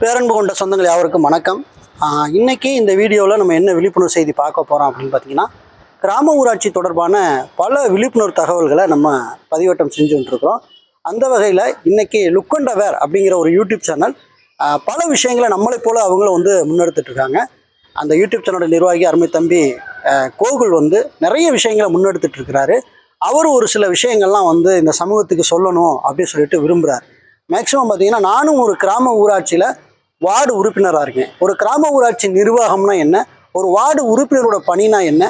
பேரன்பு கொண்ட சொந்தங்கள் யாவருக்கும் வணக்கம். இன்றைக்கி இந்த வீடியோவில் நம்ம என்ன விழிப்புணர்வு செய்தி பார்க்க போகிறோம் அப்படின்னு பார்த்தீங்கன்னா கிராம ஊராட்சி தொடர்பான பல விழிப்புணர்வு தகவல்களை நம்ம பதிவேட்டம் செஞ்சு கொண்டிருக்கிறோம். அந்த வகையில் இன்னைக்கு அவேர் அப்படிங்கிற ஒரு யூடியூப் சேனல் பல விஷயங்களை நம்மளை போல் அவங்களும் வந்து முன்னெடுத்துட்ருக்காங்க அந்த யூடியூப் சேனலோட நிர்வாகி அருமை தம்பி கோகுல் வந்து நிறைய விஷயங்களை முன்னெடுத்துட்ருக்கிறாரு அவர் ஒரு சில விஷயங்கள்லாம் வந்து இந்த சமூகத்துக்கு சொல்லணும் அப்படின்னு சொல்லிட்டு விரும்புகிறார் மேக்ஸிமம் பார்த்தீங்கன்னா நானும் ஒரு கிராம ஊராட்சியில் வார்டு உறுப்பினராக இருக்கேன். ஒரு கிராம ஊராட்சி நிர்வாகம்னா என்ன? ஒரு வார்டு உறுப்பினரோட பணினா என்ன?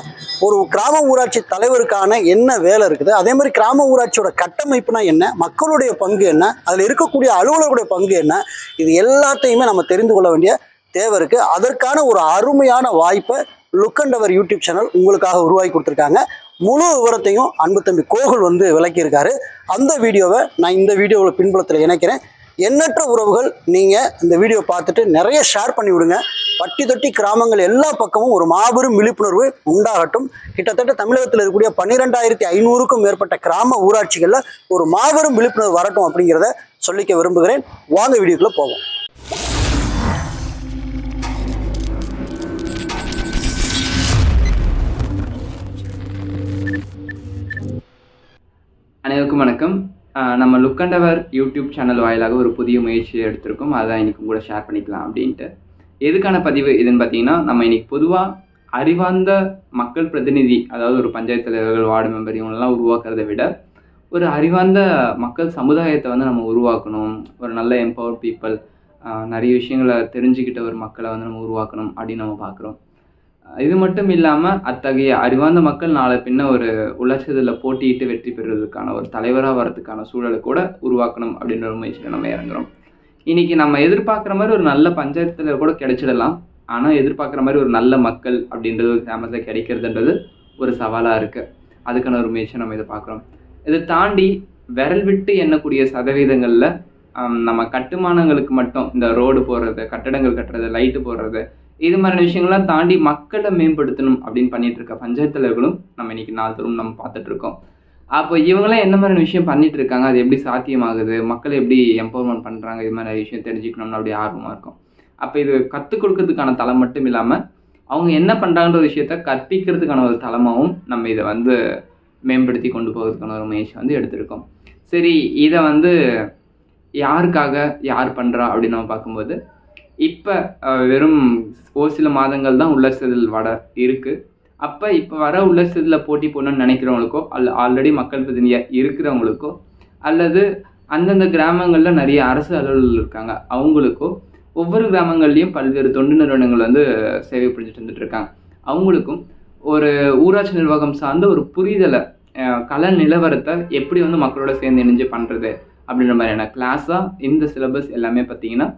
ஒரு கிராம ஊராட்சி தலைவருக்கான என்ன வேலை இருக்குது? அதே மாதிரி கிராம ஊராட்சியோட கட்டமைப்புனா என்ன? மக்களுடைய பங்கு என்ன? அதில் இருக்கக்கூடிய அலுவலர்களுடைய பங்கு என்ன? இது எல்லாத்தையுமே நம்ம தெரிந்து கொள்ள வேண்டிய தேவை இருக்குது அதற்கான ஒரு அருமையான வாய்ப்பை லுக்கண்டவர் யூடியூப் சேனல் உங்களுக்காக உருவாக்கி கொடுத்துருக்காங்க. முழு விவரத்தையும் அன்பு தம்பி கோகுல் வந்து விளக்கியிருக்காரு. அந்த வீடியோவை நான் இந்த வீடியோவில் பின்புலத்தில் இணைக்கிறேன். எண்ணற்ற உறவுகள் நீங்கள் இந்த வீடியோ பார்த்துட்டு நிறைய ஷேர் பண்ணி விடுங்க. பட்டி தொட்டி கிராமங்கள் எல்லா பக்கமும் ஒரு மாபெரும் விழிப்புணர்வு உண்டாகட்டும். கிட்டத்தட்ட தமிழகத்தில் இருக்கக்கூடிய பன்னிரெண்டாயிரத்தி ஐநூறுக்கும் மேற்பட்ட கிராம ஊராட்சிகளில் ஒரு மாபெரும் விழிப்புணர்வு வரட்டும் அப்படிங்கிறத சொல்லிக்க விரும்புகிறேன். வாங்க வீடியோக்குள்ளே போவோம். அனைவருக்கும் வணக்கம். நம்ம look and hour YouTube channel வாயிலாக ஒரு புதிய முயற்சி எடுத்திருக்கோம். அதான் இன்னைக்கு கூட ஷேர் பண்ணிக்கலாம் அப்படின்ட்டு. எதுக்கான பதிவு இதுன்னு பார்த்தீங்கன்னா நம்ம இன்றைக்கி பொதுவாக அறிவார்ந்த மக்கள் பிரதிநிதி அதாவது ஒரு பஞ்சாயத்து தலைவர்கள் வார்டு மெம்பர் இவங்களெல்லாம் உருவாக்குறதை விட ஒரு அறிவார்ந்த மக்கள் சமுதாயத்தை வந்து நம்ம உருவாக்கணும். ஒரு நல்ல எம்பவர் பீப்புள் நிறைய விஷயங்களை தெரிஞ்சுக்கிட்ட ஒரு மக்களை வந்து நம்ம உருவாக்கணும் அப்படின்னு நம்ம பார்க்குறோம் இது மட்டும் இல்லாமல் அத்தகைய அறிவார்ந்த மக்கள் நாளை பின்ன ஒரு உலகத்தில் போட்டியிட்டு வெற்றி பெறுவதற்கான ஒரு தலைவராக வரதுக்கான சூழலை கூட உருவாக்கணும் அப்படின்ற ஒரு முயற்சியில் நம்ம இறங்குறோம். இன்னைக்கு நம்ம எதிர்பார்க்குற மாதிரி ஒரு நல்ல பஞ்சாயத்தில் கூட கிடைச்சிடலாம். ஆனால் எதிர்பார்க்குற மாதிரி ஒரு நல்ல மக்கள் அப்படின்றது ஒரு கிராமத்தில் கிடைக்கிறதுன்றது ஒரு சவாலாக இருக்குது அதுக்கான ஒரு முயற்சியை நம்ம இதை பார்க்குறோம். இதை தாண்டி விரல் விட்டு எண்ணக்கூடிய சதவீதங்களில் நம்ம கட்டுமானங்களுக்கு மட்டும் இந்த ரோடு போடுறது கட்டடங்கள் கட்டுறது லைட்டு போடுறது இது மாதிரியான விஷயங்கள்லாம் தாண்டி மக்களை மேம்படுத்தணும் அப்படின்னு பண்ணிட்டு இருக்க பஞ்சாயத்து தலைவர்களும் நம்ம இன்னைக்கு நாள்தோறும் நம்ம பார்த்துட்டு இருக்கோம் அப்போ இவங்களாம் என்ன மாதிரியான விஷயம் பண்ணிட்டு இருக்காங்க அது எப்படி சாத்தியமாகுது? மக்களை எப்படி எம்பவர்மெண்ட் பண்ணுறாங்க இது மாதிரி விஷயம் தெரிஞ்சுக்கணும்னு அப்படி ஆர்வமாக இருக்கும். அப்போ இது கற்றுக் கொடுக்கறதுக்கான தளம் மட்டும் இல்லாமல் அவங்க என்ன பண்ணுறாங்கன்ற விஷயத்த கற்பிக்கிறதுக்கான ஒரு தளமாகவும் நம்ம இதை வந்து மேம்படுத்தி கொண்டு போகிறதுக்கான ஒரு முயற்சி வந்து எடுத்திருக்கோம். சரி இதை வந்து யாருக்காக யார் பண்ணுறா அப்படின்னு நம்ம பார்க்கும்போது இப்போ வெறும் ஒரு சில மாதங்கள் தான் உள்ளரசிதழ் வட இருக்குது அப்போ இப்போ வர உள்ளரசிதழில் போட்டி போடணும்னு நினைக்கிறவங்களுக்கோ அல்ல ஆல்ரெடி மக்கள் பிரதிநிதியாக இருக்கிறவங்களுக்கோ அல்லது அந்தந்த கிராமங்களில் நிறைய அரசு அலுவலர்கள் இருக்காங்க அவங்களுக்கோ ஒவ்வொரு கிராமங்கள்லேயும் பல்வேறு தொண்டு நிறுவனங்கள் வந்து சேவை புரிஞ்சுட்டு வந்துட்டு இருக்காங்க. அவங்களுக்கும் ஒரு ஊராட்சி நிர்வாகம் சார்ந்த ஒரு புரிதலை கல நிலவரத்தை எப்படி வந்து மக்களோட சேர்ந்து இணைஞ்சு பண்ணுறது அப்படின்ற மாதிரியான கிளாஸாக இந்த சிலபஸ் எல்லாமே பார்த்தீங்கன்னா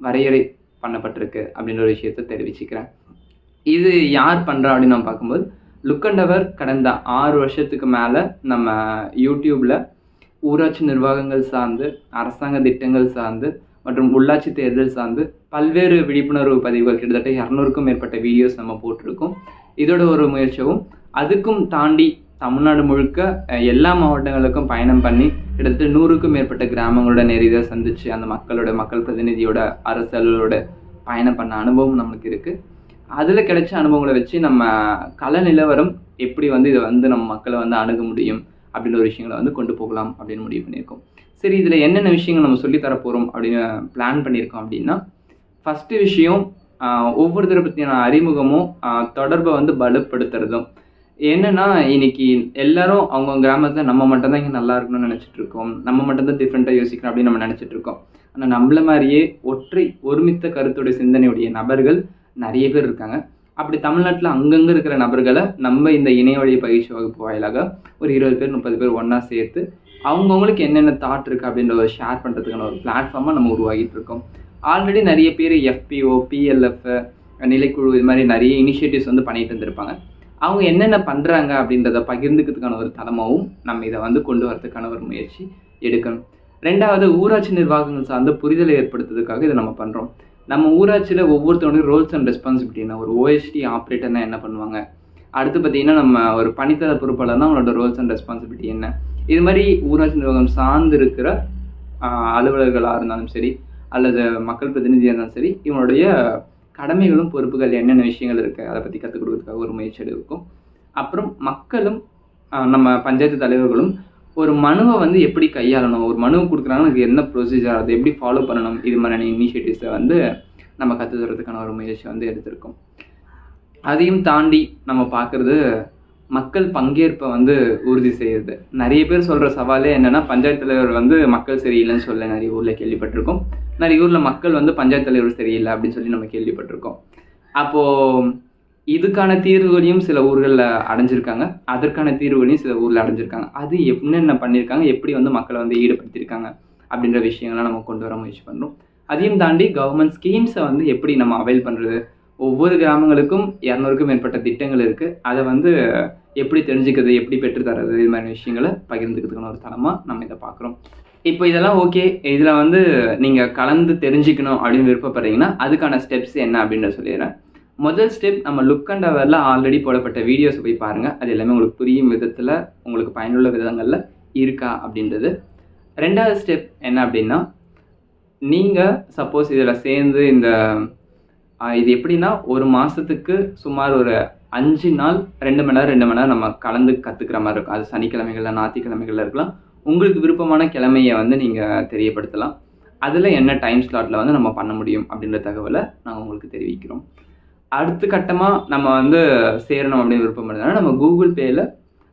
வரையறை பண்ணப்பட்டிருக்கு அப்படின்ற ஒரு விஷயத்தை தெரிவிச்சுக்கிறேன். இது யார் பண்ணுறா அப்படின்னு நம்ம பார்க்கும்போது லுக்கண்டவர் கடந்த ஆறு வருஷத்துக்கு மேலே நம்ம யூடியூப்பில் ஊராட்சி நிர்வாகங்கள் சார்ந்து அரசாங்க திட்டங்கள் சார்ந்து மற்றும் உள்ளாட்சி தேர்தல் சார்ந்து பல்வேறு விழிப்புணர்வு பதிவுகள் கிட்டத்தட்ட இரநூறுக்கும் மேற்பட்ட வீடியோஸ் நம்ம போட்டிருக்கோம். இதோட ஒரு முயற்சியும் அதுக்கும் தாண்டி தமிழ்நாடு முழுக்க எல்லா மாவட்டங்களுக்கும் பயணம் பண்ணி கிட்டத்தட்ட நூறுக்கும் மேற்பட்ட கிராமங்களோட நேரடியாக சந்திச்சு அந்த மக்களோட மக்கள் பிரதிநிதியோட அரசு பயணம் பண்ண அனுபவம் நம்மளுக்கு இருக்குது அதில் கிடைச்ச அனுபவங்களை வச்சு நம்ம கல நிலவரம் எப்படி வந்து இதை வந்து நம்ம மக்களை வந்து அணுக முடியும் அப்படின்ற ஒரு விஷயங்களை வந்து கொண்டு போகலாம் அப்படின்னு முடிவு பண்ணியிருக்கோம். சரி இதில் என்னென்ன விஷயங்கள் நம்ம சொல்லித்தர போகிறோம் அப்படின்னு பிளான் பண்ணியிருக்கோம் அப்படின்னா ஃபஸ்ட்டு விஷயம் ஒவ்வொருத்தரை பற்றியான அறிமுகமும் தொடர்பை வந்து பலப்படுத்துறதும். என்னன்னா இன்னைக்கு எல்லாரும் அவங்க கிராமத்தில் நம்ம மட்டும்தான் இங்கே நல்லா இருக்கணும்னு நினச்சிட்டு இருக்கோம். நம்ம மட்டும்தான் டிஃப்ரெண்ட்டாக யோசிக்கணும் அப்படின்னு நம்ம நினச்சிட்டு இருக்கோம். ஆனால் நம்மள மாதிரியே ஒற்றை ஒருமித்த கருத்துடைய சிந்தனையுடைய நபர்கள் நிறைய பேர் இருக்காங்க. அப்படி தமிழ்நாட்டில் அங்கங்கே இருக்கிற நபர்களை நம்ம இந்த இணைய வழி பயிற்சி வகுப்பு வாயிலாக ஒரு இருபது பேர் முப்பது பேர் ஒன்றா சேர்த்து அவங்கவுங்களுக்கு என்னென்ன தாட் இருக்குது அப்படின்ற ஒரு ஷேர் பண்ணுறதுக்கான ஒரு பிளாட்ஃபார்மாக நம்ம உருவாகிட்டு இருக்கோம். ஆல்ரெடி நிறைய பேர் எஃபிஓ பிஎல்எஃப் நிலைக்குழு இது மாதிரி நிறைய இனிஷியேட்டிவ்ஸ் வந்து பண்ணிட்டு இருந்திருப்பாங்க அவங்க என்னென்ன பண்ணுறாங்க அப்படின்றத பகிர்ந்துக்கிறதுக்கான ஒரு தளமாகவும் நம்ம இதை வந்து கொண்டு வரதுக்கான ஒரு முயற்சி எடுக்கணும். ரெண்டாவது ஊராட்சி நிர்வாகங்கள் சார்ந்த புரிதலை ஏற்படுத்துறதுக்காக இதை நம்ம பண்ணுறோம் நம்ம ஊராட்சியில் ஒவ்வொருத்தவனையும் ரோல்ஸ் அண்ட் ரெஸ்பான்சிபிலிட்டினா ஒரு ஓஎஸ்டி ஆப்ரேட்டர்னா என்ன பண்ணுவாங்க? அடுத்து பார்த்தீங்கன்னா நம்ம ஒரு பணித்தர பொறுப்பாளர்னா அவங்களோட ரோல்ஸ் அண்ட் ரெஸ்பான்சிபிலிட்டி என்ன? இது மாதிரி ஊராட்சி நிர்வாகம் சார்ந்து இருக்கிற அலுவலர்களாக இருந்தாலும் சரி அல்லது மக்கள் பிரதிநிதியாக இருந்தாலும் சரி இவனுடைய கடமைகளும் பொறுப்புகள் என்னென்ன விஷயங்கள் இருக்குது அதை பற்றி கற்றுக் கொடுக்கறதுக்காக ஒரு முயற்சி எடுக்கும். அப்புறம் மக்களும் நம்ம பஞ்சாயத்து தலைவர்களும் ஒரு மனுவை வந்து எப்படி கையாளணும் ஒரு மனுவை கொடுக்குறாங்கன்னா அதுக்கு என்ன ப்ரொசீஜர் அதை எப்படி ஃபாலோ பண்ணணும் இது மாதிரியான இனிஷியேட்டிவ்ஸை வந்து நம்ம கற்று தரதுக்கான ஒரு முயற்சி வந்து எடுத்திருக்கோம். அதையும் தாண்டி நம்ம பார்க்குறது மக்கள் பங்கேற்பை வந்து உறுதி செய்யுது. நிறைய பேர் சொல்கிற சவாலே என்னென்னா பஞ்சாயத்து தலைவர் வந்து மக்கள் சரியில்லைன்னு சொல்ல நிறைய ஊரில் கேள்விப்பட்டிருக்கோம். நிறைய ஊரில் மக்கள் வந்து பஞ்சாயத்து தலைவர் சரியில்லை அப்படின்னு சொல்லி நம்ம கேள்விப்பட்டிருக்கோம். அப்போது இதுக்கான தீர்வுகளையும் சில ஊர்களில் அடைஞ்சிருக்காங்க. அதற்கான தீர்வுகளையும் சில ஊரில் அடைஞ்சிருக்காங்க. அது என்னென்ன பண்ணியிருக்காங்க? எப்படி வந்து மக்களை வந்து ஈடுபடுத்தியிருக்காங்க? அப்படின்ற விஷயங்கள்லாம் நம்ம கொண்டு வர முயற்சி பண்ணுறோம் அதையும் தாண்டி கவர்மெண்ட் ஸ்கீம்ஸை வந்து எப்படி நம்ம அவைல் பண்ணுறது ஒவ்வொரு கிராமங்களுக்கும் இரநூறுக்கும் மேற்பட்ட திட்டங்கள் இருக்குது அதை வந்து எப்படி தெரிஞ்சுக்கிறது எப்படி பெற்றுத்தரது இது மாதிரி விஷயங்களை பகிர்ந்துக்கிறதுக்கான ஒரு தளமாக நம்ம இதை பார்க்குறோம். இப்போ இதெல்லாம் ஓகே. இதில் வந்து நீங்கள் கலந்து தெரிஞ்சுக்கணும் அப்படின்னு விருப்பப்படுறீங்கன்னா அதுக்கான ஸ்டெப்ஸ் என்ன அப்படின்றத சொல்லிடுறேன். முதல் ஸ்டெப் நம்ம லுக் அண்ட் அவரில் ஆல்ரெடி போடப்பட்ட வீடியோஸ் போய் பாருங்கள் அது எல்லாமே உங்களுக்கு புரியும் விதத்தில் உங்களுக்கு பயனுள்ள விதங்களில் இருக்கா அப்படின்றது. ரெண்டாவது ஸ்டெப் என்ன அப்படின்னா நீங்கள் சப்போஸ் இதில் சேர்ந்து இந்த இது எப்படின்னா ஒரு மாதத்துக்கு சுமார் ஒரு அஞ்சு நாள் ரெண்டு மணி நேரம் ரெண்டு மணி நேரம் நம்ம கலந்து கற்றுக்கிற மாதிரி இருக்கும். அது சனிக்கிழமைகளில் ஞாயிற்றுக்கிழமைகளில் இருக்கலாம். உங்களுக்கு விருப்பமான கிழமையை வந்து நீங்கள் தெரியப்படுத்தலாம். அதில் என்ன டைம் ஸ்லாட்டில் வந்து நம்ம பண்ண முடியும் அப்படின்ற தகவலை நாங்கள் உங்களுக்கு தெரிவிக்கிறோம். அடுத்த கட்டமாக நம்ம வந்து சேரணும் அப்படின்னு விருப்பம் இருந்தாலும் நம்ம Google பேயில்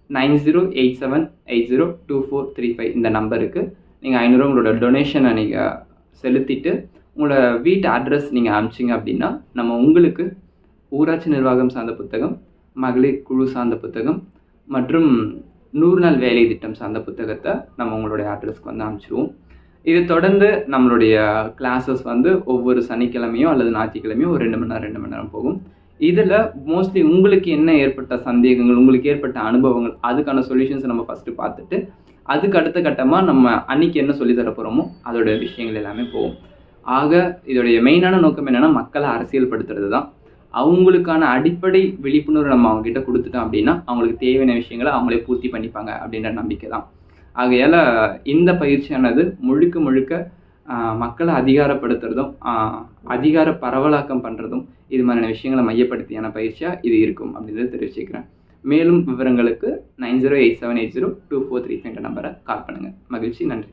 nine zero eight seven eight zero two four three five இந்த நம்பருக்கு நீங்கள் ஐநூறு உங்களோட டொனேஷனை நீங்கள் செலுத்திட்டு உங்களோட வீட்டு அட்ரஸ் நீங்கள் அனுப்பிச்சிங்க அப்படின்னா நம்ம உங்களுக்கு ஊராட்சி நிர்வாகம் சார்ந்த புத்தகம் மகளிர் குழு சார்ந்த புத்தகம் மற்றும் நூறு நாள் வேலை திட்டம் சார்ந்த புத்தகத்தை நம்ம உங்களுடைய அட்ரஸ்க்கு வந்து அனுப்பிச்சிடுவோம் இது தொடர்ந்து நம்மளுடைய கிளாஸஸ் வந்து ஒவ்வொரு சனிக்கிழமையோ அல்லது ஞாயிற்றுக்கிழமையோ ஒரு ரெண்டு மணி நேரம் ரெண்டு மணி நேரம் போகும். இதில் மோஸ்ட்லி உங்களுக்கு என்ன ஏற்பட்ட சந்தேகங்கள் உங்களுக்கு ஏற்பட்ட அனுபவங்கள் அதுக்கான சொல்யூஷன்ஸை நம்ம ஃபஸ்ட்டு பார்த்துட்டு அதுக்கு அடுத்த கட்டமாக நம்ம அன்னைக்கு என்ன சொல்லி தர போகிறோமோ அதோட விஷயங்கள் எல்லாமே போகும். ஆக இதோடைய மெயினான நோக்கம் என்னென்னா மக்களை அரசியல்படுத்துறது தான் அவங்களுக்கான அடிப்படை விழிப்புணர்வு நம்ம அவங்ககிட்ட கொடுத்துட்டோம் அப்படின்னா அவங்களுக்கு தேவையான விஷயங்களை அவங்களே பூர்த்தி பண்ணிப்பாங்க அப்படின்ற நம்பிக்கை தான் ஆகையால் இந்த பயிற்சியானது முழுக்க முழுக்க மக்களை அதிகாரப்படுத்துறதும் அதிகார பரவலாக்கம் பண்ணுறதும் இது மாதிரியான விஷயங்களை மையப்படுத்தியான பயிற்சியாக இது இருக்கும் அப்படின்றத தெரிவிச்சுக்கிறேன். மேலும் விவரங்களுக்கு nine zero eight seven eight zero two four three five நம்பரை கால் பண்ணுங்கள் மகிழ்ச்சி நன்றி.